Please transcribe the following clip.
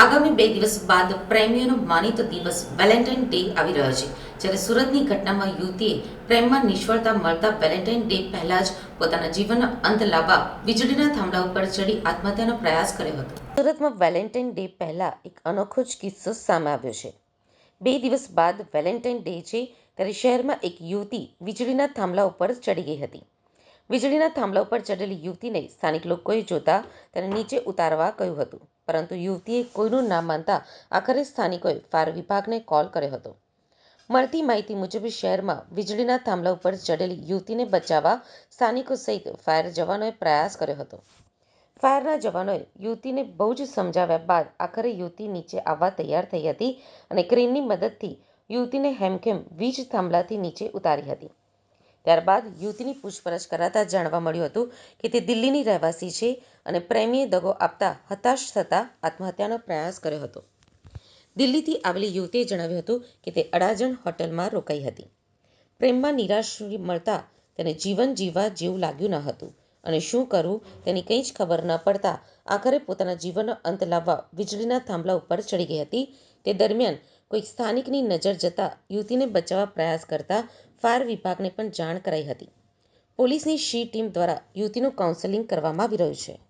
આગામી બે દિવસ બાદ પ્રેમીઓનો માનીતો દિવસ વેલેન્ટાઇન ડે આવી રહ્યો છે. જ્યારે સુરતની ઘટનામાં યુવતીએ પ્રેમમાં નિષ્ફળતા મળતા વેલેન્ટાઇન ડે પહેલા જ પોતાના જીવનનો અંત લાવવા વીજળીના થાંભલા ઉપર ચડી આત્મહત્યાનો પ્રયાસ કર્યો હતો. સુરતમાં વેલેન્ટાઇન ડે પહેલા એક અનોખો જ કિસ્સો સામે આવ્યો છે. બે દિવસ બાદ વેલેન્ટાઇન ડે છે ત્યારે શહેરમાં એક યુવતી વીજળીના થાંભલા ઉપર ચડી ગઈ હતી. વીજળીના થાંભલા ઉપર ચડેલી યુવતીને સ્થાનિક લોકોએ જોતા તેને નીચે ઉતારવા કહ્યું હતું. પરંતુ યુવતીએ કોઈનું નામ માનતા આખરે સ્થાનિકોએ ફાયર વિભાગને કોલ કર્યો હતો. મળતી માહિતી મુજબ શહેરમાં વીજળીના થાંભલા ઉપર ચડેલી યુવતીને બચાવવા સ્થાનિકો સહિત ફાયર જવાનોએ પ્રયાસ કર્યો હતો. ફાયરના જવાનોએ યુવતીને બહુ જ સમજાવ્યા બાદ આખરે યુવતી નીચે આવવા તૈયાર થઈ હતી અને ક્રેનની મદદથી યુવતીને હેમખેમ વીજ થાંભલાથી નીચે ઉતારી હતી. ત્યારબાદ યુવતીની પૂછપરછ કરાતા જાણવા મળ્યું હતું કે તે દિલ્હીની રહેવાસી છે અને પ્રેમીએ દગો આપતા હતાશ થતાં આત્મહત્યાનો પ્રયાસ કર્યો હતો. દિલ્હીથી આવેલી યુવતીએ જણાવ્યું હતું કે તે અડાજણ હોટલમાં રોકાઈ હતી. પ્રેમમાં નિરાશ મળતા તેને જીવન જીવવા જેવું લાગ્યું ન હતું અને શું કરવું તેની કંઈ જ ખબર ન પડતા આખરે પોતાના જીવનનો અંત લાવવા વીજળીના થાંભલા ઉપર ચડી ગઈ હતી. તે દરમિયાન કોઈ સ્થાનિકની નજર જતાં યુવતીને બચાવવા પ્રયાસ કરતા ફાયર વિભાગને પણ જાણ કરાઈ હતી. પોલીસની શી ટીમ દ્વારા યુવતીનું કાઉન્સેલિંગ કરવામાં આવી રહ્યું છે.